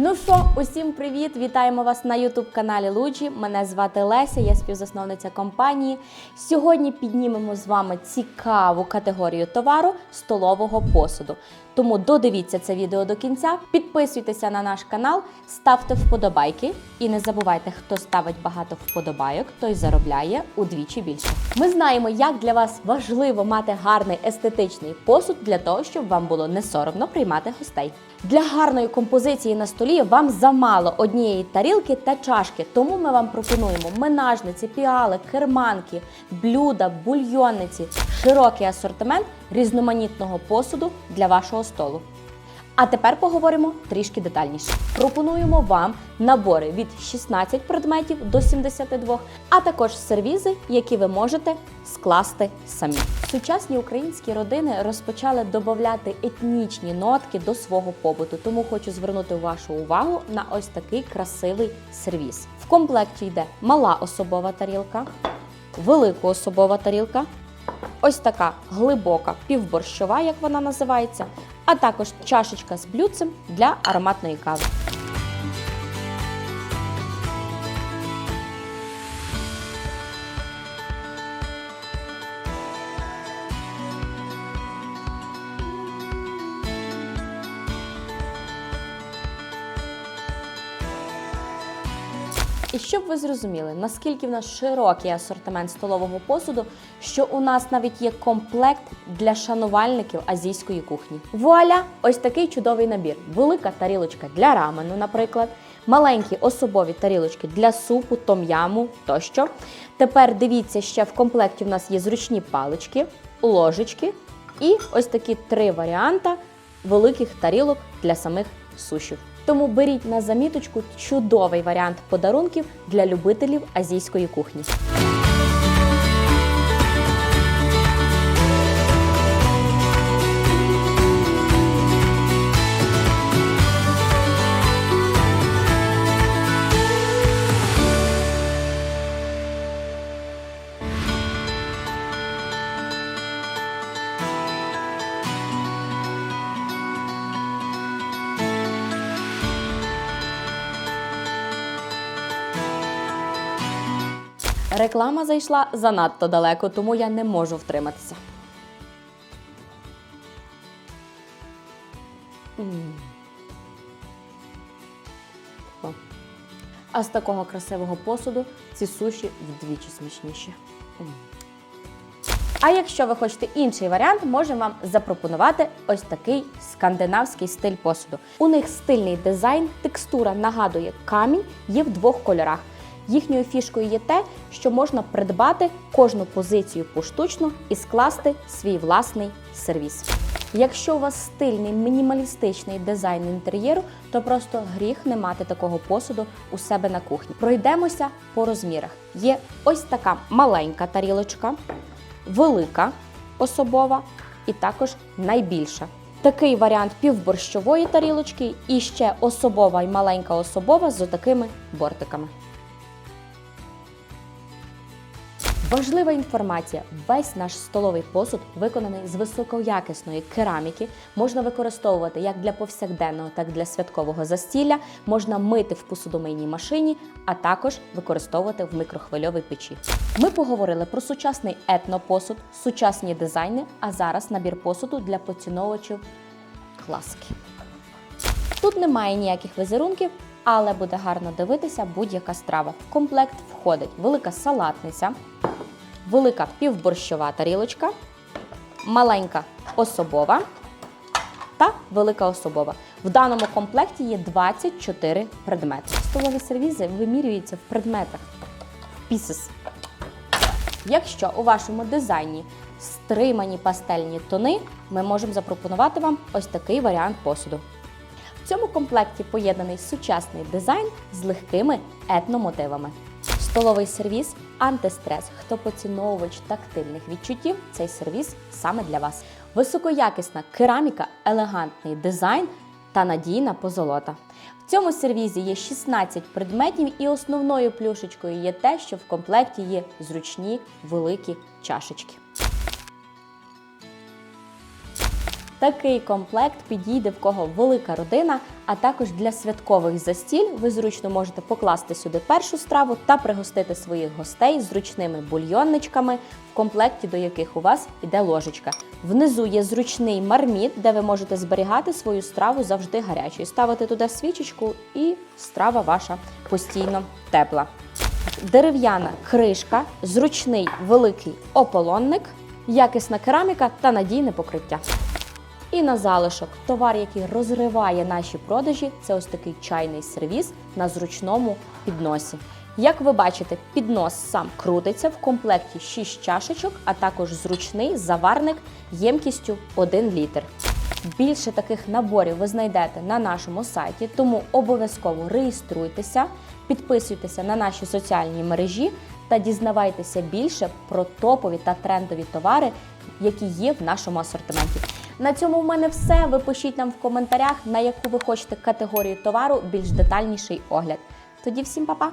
Ну що, усім привіт! Вітаємо вас на youtube каналі Луджі. Мене звати Леся, я співзасновниця компанії. Сьогодні піднімемо з вами цікаву категорію товару столового посуду. Тому додивіться це відео до кінця, підписуйтеся на наш канал, ставте вподобайки і не забувайте, хто ставить багато вподобайок, той заробляє удвічі більше. Ми знаємо, як для вас важливо мати гарний естетичний посуд для того, щоб вам було не соромно приймати гостей. Для гарної композиції на столі вам замало однієї тарілки та чашки, тому ми вам пропонуємо менажниці, піали, керманки, блюда, бульйонниці, широкий асортимент різноманітного посуду для вашого столу. А тепер поговоримо трішки детальніше. Пропонуємо вам набори від 16 предметів до 72, а також сервізи, які ви можете скласти самі. Сучасні українські родини розпочали додати етнічні нотки до свого побуту, тому хочу звернути вашу увагу на ось такий красивий сервіз. В комплекті йде мала особова тарілка, великоособова тарілка, ось така глибока півборщова, як вона називається, а також чашечка з блюдцем для ароматної кави. І щоб ви зрозуміли, наскільки в нас широкий асортимент столового посуду, що у нас навіть є комплект для шанувальників азійської кухні. Вуаля! Ось такий чудовий набір. Велика тарілочка для рамену, наприклад, маленькі особові тарілочки для супу, том'яму тощо. Тепер дивіться, ще в комплекті в нас є зручні палички, ложечки і ось такі три варіанти великих тарілок для самих сушів. Тому беріть на заміточку чудовий варіант подарунків для любителів азійської кухні. Реклама зайшла занадто далеко, тому я не можу втриматися. А з такого красивого посуду ці суші вдвічі смачніші. А якщо ви хочете інший варіант, можемо вам запропонувати ось такий скандинавський стиль посуду. У них стильний дизайн, текстура нагадує камінь, є в двох кольорах. Їхньою фішкою є те, що можна придбати кожну позицію поштучно і скласти свій власний сервіс. Якщо у вас стильний мінімалістичний дизайн інтер'єру, то просто гріх не мати такого посуду у себе на кухні. Пройдемося по розмірах. Є ось така маленька тарілочка, велика особова і також найбільша. Такий варіант півборщової тарілочки і ще особова і маленька особова з отакими бортиками. Важлива інформація: весь наш столовий посуд виконаний з високоякісної кераміки. Можна використовувати як для повсякденного, так і для святкового застілля. Можна мити в посудомийній машині, а також використовувати в мікрохвильовій печі. Ми поговорили про сучасний етнопосуд, сучасні дизайни, а зараз набір посуду для поціновувачів класики. Тут немає ніяких візерунків, але буде гарно дивитися будь-яка страва. В комплект входить велика салатниця, велика півборщова тарілочка, маленька особова та велика особова. В даному комплекті є 24 предмети. Столові сервізи вимірюються в предметах в pieces. Якщо у вашому дизайні стримані пастельні тони, ми можемо запропонувати вам ось такий варіант посуду. В цьому комплекті поєднаний сучасний дизайн з легкими етномотивами. Столовий сервіс антистрес. Хто поціновувач тактильних відчуттів, цей сервіс саме для вас. Високоякісна кераміка, елегантний дизайн та надійна позолота. В цьому сервізі є 16 предметів, і основною плюшечкою є те, що в комплекті є зручні великі чашечки. Такий комплект підійде в кого велика родина, а також для святкових застіль. Ви зручно можете покласти сюди першу страву та пригостити своїх гостей зручними бульйонничками, в комплекті до яких у вас іде ложечка. Внизу є зручний марміт, де ви можете зберігати свою страву завжди гарячою. Ставити туди свічечку, і страва ваша постійно тепла. Дерев'яна кришка, зручний великий ополонник, якісна кераміка та надійне покриття. І на залишок товар, який розриває наші продажі, це ось такий чайний сервіс на зручному підносі. Як ви бачите, піднос сам крутиться в комплекті 6 чашечок, а також зручний заварник ємкістю 1 літр. Більше таких наборів ви знайдете на нашому сайті, тому обов'язково реєструйтеся, підписуйтеся на наші соціальні мережі та дізнавайтеся більше про топові та трендові товари, які є в нашому асортименті. На цьому в мене все. Ви пишіть нам в коментарях, на яку ви хочете категорію товару більш детальніший огляд. Тоді всім па-па!